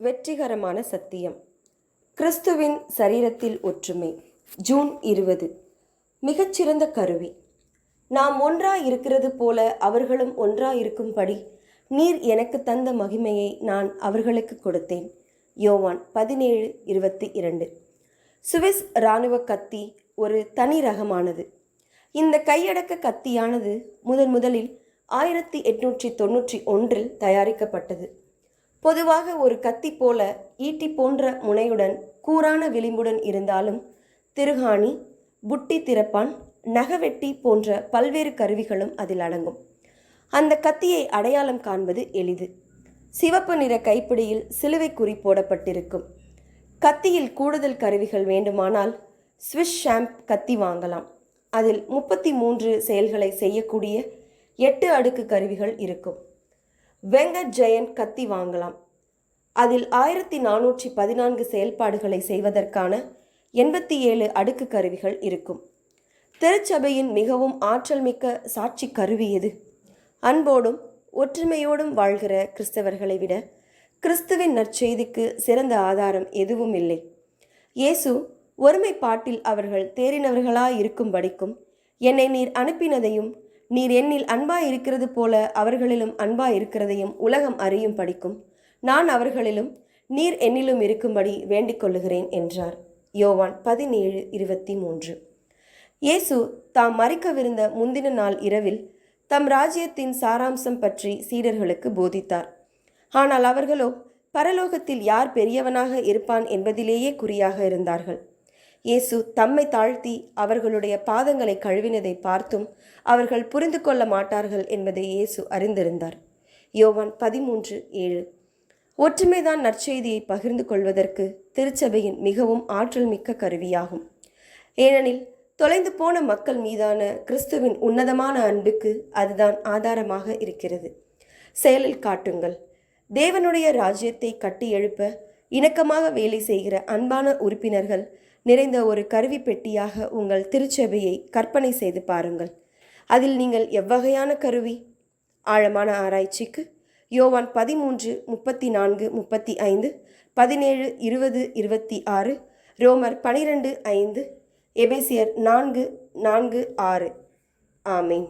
வெற்றிகரமான சத்தியம். கிறிஸ்துவின் சரீரத்தில் ஒற்றுமை. ஜூன் இருபது. மிகச்சிறந்த கருவி. நாம் ஒன்றா இருக்கிறது போல அவர்களும் ஒன்றா இருக்கும்படி நீர் எனக்கு தந்த மகிமையை நான் அவர்களுக்கு கொடுத்தேன். யோவான் பதினேழு இருபத்தி இரண்டு. சுவிஸ் இராணுவ கத்தி ஒரு தனி ரகமானது. இந்த கையடக்க கத்தியானது முதன் முதலில் ஆயிரத்தி எட்நூற்றி தொண்ணூற்றி ஒன்றில் தயாரிக்கப்பட்டது. பொதுவாக ஒரு கத்தி போல ஈட்டி போன்ற முனையுடன் கூரான விளிம்புடன் இருந்தாலும் திருகாணி புட்டி திறப்பான் நகவெட்டி போன்ற பல்வேறு கருவிகளும் அதில் அடங்கும். அந்த கத்தியை அடையாளம் காண்பது எளிது. சிவப்பு நிற கைப்பிடியில் சிலுவை குறி போடப்பட்டிருக்கும். கத்தியில் கூடுதல் கருவிகள் வேண்டுமானால் ஸ்விஸ் ஷாம்ப் கத்தி வாங்கலாம். அதில் முப்பத்தி மூன்று செயல்களை செய்யக்கூடிய எட்டு அடுக்கு கருவிகள் இருக்கும். வெங்கட் ஜெயன் கத்தி வாங்கலாம். அதில் ஆயிரத்தி நானூற்றி பதினான்கு செயல்பாடுகளை செய்வதற்கான எண்பத்தி ஏழு அடுக்கு கருவிகள் இருக்கும். திருச்சபையின் மிகவும் ஆற்றல் மிக்க சாட்சி கருவி எது? அன்போடும் ஒற்றுமையோடும் வாழ்கிற கிறிஸ்தவர்களை விட கிறிஸ்துவின் நற்செய்திக்கு சிறந்த ஆதாரம் எதுவும் இல்லை. இயேசு ஒருமைப்பாட்டில் அவர்கள் தேறினவர்களாய் இருக்கும்படிக்கும் என்னை நீர் அனுப்பினதையும் நீர் என்னில் அன்பாய் இருக்கிறது போல அவர்களிலும் அன்பாய் இருக்கிறதையும் உலகம் அறியும் படிக்கும். நான் அவர்களிலும் நீர் என்னிலும் இருக்கும்படி வேண்டிக் கொள்ளுகிறேன் என்றார். யோவான் பதினேழு இருபத்தி மூன்று இயேசு தாம் மறிக்கவிருந்த முந்தின நாள் இரவில் தம் ராஜ்யத்தின் சாராம்சம் பற்றி சீடர்களுக்கு போதித்தார். ஆனால் அவர்களோ பரலோகத்தில் யார் பெரியவனாக இருப்பான் என்பதிலேயே குறியாக இருந்தார்கள். இயேசு தம்மை தாழ்த்தி அவர்களுடைய பாதங்களை கழுவினதை பார்த்தும் அவர்கள் புரிந்து கொள்ள மாட்டார்கள் என்பதை இயேசு அறிந்திருந்தார். யோவான் பதிமூன்று ஏழு. ஒற்றுமைதான் நற்செய்தியை பகிர்ந்து கொள்வதற்கு திருச்சபையின் மிகவும் ஆற்றல் மிக்க கருவியாகும். ஏனெனில் தொலைந்து போன மக்கள் மீதான கிறிஸ்துவின் உன்னதமான அன்புக்கு அதுதான் ஆதாரமாக இருக்கிறது. செயலில் காட்டுங்கள். தேவனுடைய ராஜ்யத்தை கட்டி எழுப்ப இணக்கமாக வேலை செய்கிற அன்பான உறுப்பினர்கள் நிறைந்த ஒரு கருவி பெட்டியாக உங்கள் திருச்சபையை கற்பனை செய்து பாருங்கள். அதில் நீங்கள் எவ்வகையான கருவி? ஆழமான ஆராய்ச்சிக்கு யோவான் பதிமூன்று முப்பத்தி நான்கு முப்பத்தி ஐந்து பதினேழு இருபது இருபத்தி ஆறு ரோமர் பனிரெண்டு ஐந்து எபேசியர் நான்கு நான்கு ஆறு. ஆமேன்.